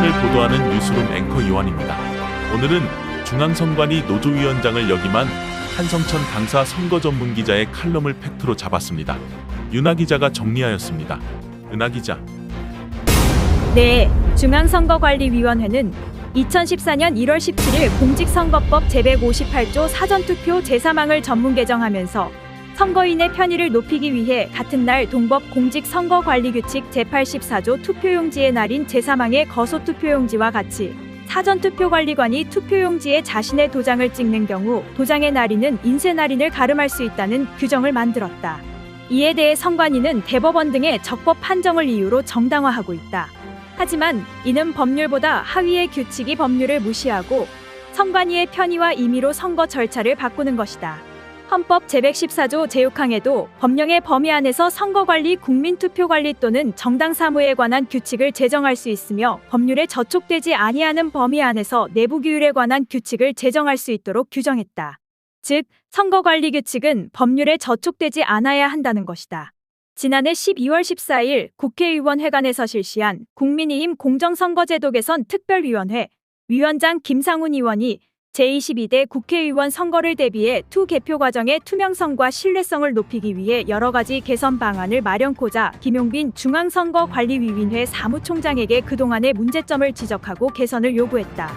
보도하는 뉴스룸 앵커 요한입니다. 오늘은 중앙선관위 노조위원장을 역임한 한성천 강사 선거 전문 기자의 칼럼을 팩트로 잡았습니다. 윤아 기자가 정리하였습니다. 은하 기자. 네, 중앙선거관리위원회는 2014년 1월 17일 공직선거법 제158조 사전투표 제3항을 전문 개정하면서 선거인의 편의를 높이기 위해 같은 날 동법 공직선거관리규칙 제84조 투표용지의 날인 제3항의 거소투표용지와 같이 사전투표관리관이 투표용지에 자신의 도장을 찍는 경우 도장의 날인은 인쇄 날인을 가름할 수 있다는 규정을 만들었다. 이에 대해 선관위는 대법원 등의 적법 판정을 이유로 정당화하고 있다. 하지만 이는 법률보다 하위의 규칙이 법률을 무시하고 선관위의 편의와 임의로 선거 절차를 바꾸는 것이다. 헌법 제114조 제6항에도 법령의 범위 안에서 선거관리, 국민투표관리 또는 정당 사무에 관한 규칙을 제정할 수 있으며 법률에 저촉되지 아니하는 범위 안에서 내부 규율에 관한 규칙을 제정할 수 있도록 규정했다. 즉, 선거관리 규칙은 법률에 저촉되지 않아야 한다는 것이다. 지난해 12월 14일 국회의원회관에서 실시한 국민의힘 공정선거제도 개선 특별위원회 위원장 김상훈 의원이 제22대 국회의원 선거를 대비해 투 개표 과정의 투명성과 신뢰성을 높이기 위해 여러 가지 개선 방안을 마련코자 김용빈 중앙선거관리위원회 사무총장에게 그동안의 문제점을 지적하고 개선을 요구했다.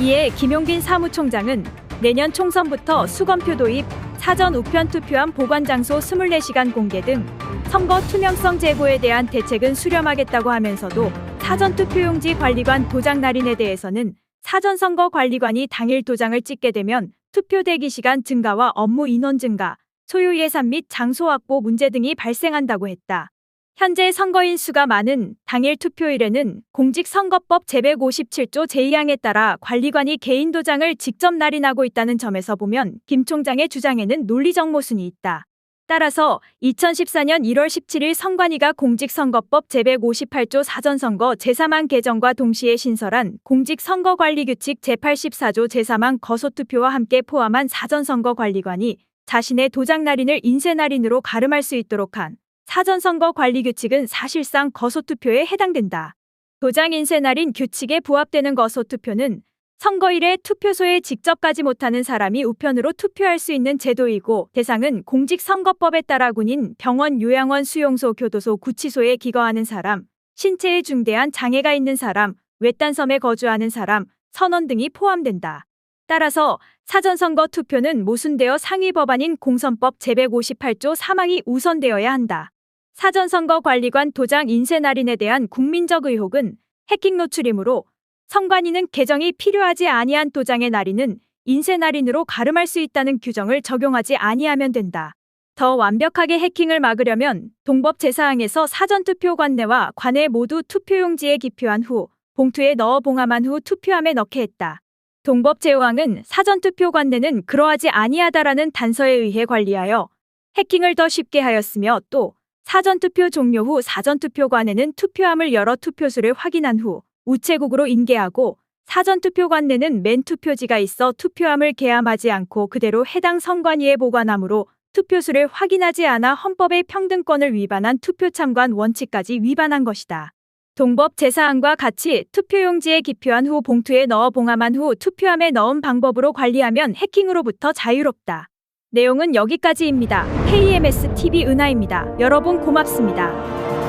이에 김용빈 사무총장은 내년 총선부터 수검표 도입, 사전 우편 투표함 보관 장소 24시간 공개 등 선거 투명성 제고에 대한 대책은 수렴하겠다고 하면서도 사전 투표용지 관리관 도장 날인에 대해서는 사전 선거 관리관이 당일 도장을 찍게 되면 투표 대기 시간 증가와 업무 인원 증가, 소요 예산 및 장소 확보 문제 등이 발생한다고 했다. 현재 선거인 수가 많은 당일 투표일에는 공직선거법 제157조 제2항에 따라 관리관이 개인 도장을 직접 날인하고 있다는 점에서 보면 김 총장의 주장에는 논리적 모순이 있다. 따라서 2014년 1월 17일 선관위가 공직선거법 제158조 사전선거 제3항 개정과 동시에 신설한 공직선거관리규칙 제84조 제3항 거소투표와 함께 포함한 사전선거관리관이 자신의 도장 날인을 인쇄 날인으로 가름할 수 있도록 한 사전선거관리규칙은 사실상 거소투표에 해당된다. 도장 인쇄 날인 규칙에 부합되는 거소투표는 선거일에 투표소에 직접 가지 못하는 사람이 우편으로 투표할 수 있는 제도이고 대상은 공직선거법에 따라 군인, 병원, 요양원, 수용소, 교도소, 구치소에 기거하는 사람, 신체에 중대한 장애가 있는 사람, 외딴섬에 거주하는 사람, 선원 등이 포함된다. 따라서 사전선거 투표는 모순되어 상위 법안인 공선법 제158조 3항이 우선되어야 한다. 사전선거 관리관 도장 인쇄 날인에 대한 국민적 의혹은 해킹 노출이므로 선관위는 개정이 필요하지 아니한 도장의 날인은 인쇄 날인으로 가름할 수 있다는 규정을 적용하지 아니하면 된다. 더 완벽하게 해킹을 막으려면 동법 제4항에서 사전투표 관내와 관내 모두 투표용지에 기표한 후 봉투에 넣어 봉함한 후 투표함에 넣게 했다. 동법 제5항은 사전투표 관내는 그러하지 아니하다라는 단서에 의해 관리하여 해킹을 더 쉽게 하였으며 또 사전투표 종료 후 사전투표 관에는 투표함을 열어 투표수를 확인한 후 우체국으로 인계하고 사전투표관 내는 맨 투표지가 있어 투표함을 개함하지 않고 그대로 해당 선관위에 보관하므로 투표수를 확인하지 않아 헌법의 평등권을 위반한 투표 참관 원칙까지 위반한 것이다. 동법 제4항과 같이 투표용지에 기표한 후 봉투에 넣어 봉함한 후 투표함에 넣은 방법으로 관리하면 해킹으로부터 자유롭다. 내용은 여기까지입니다. KMS TV 은하입니다. 여러분 고맙습니다.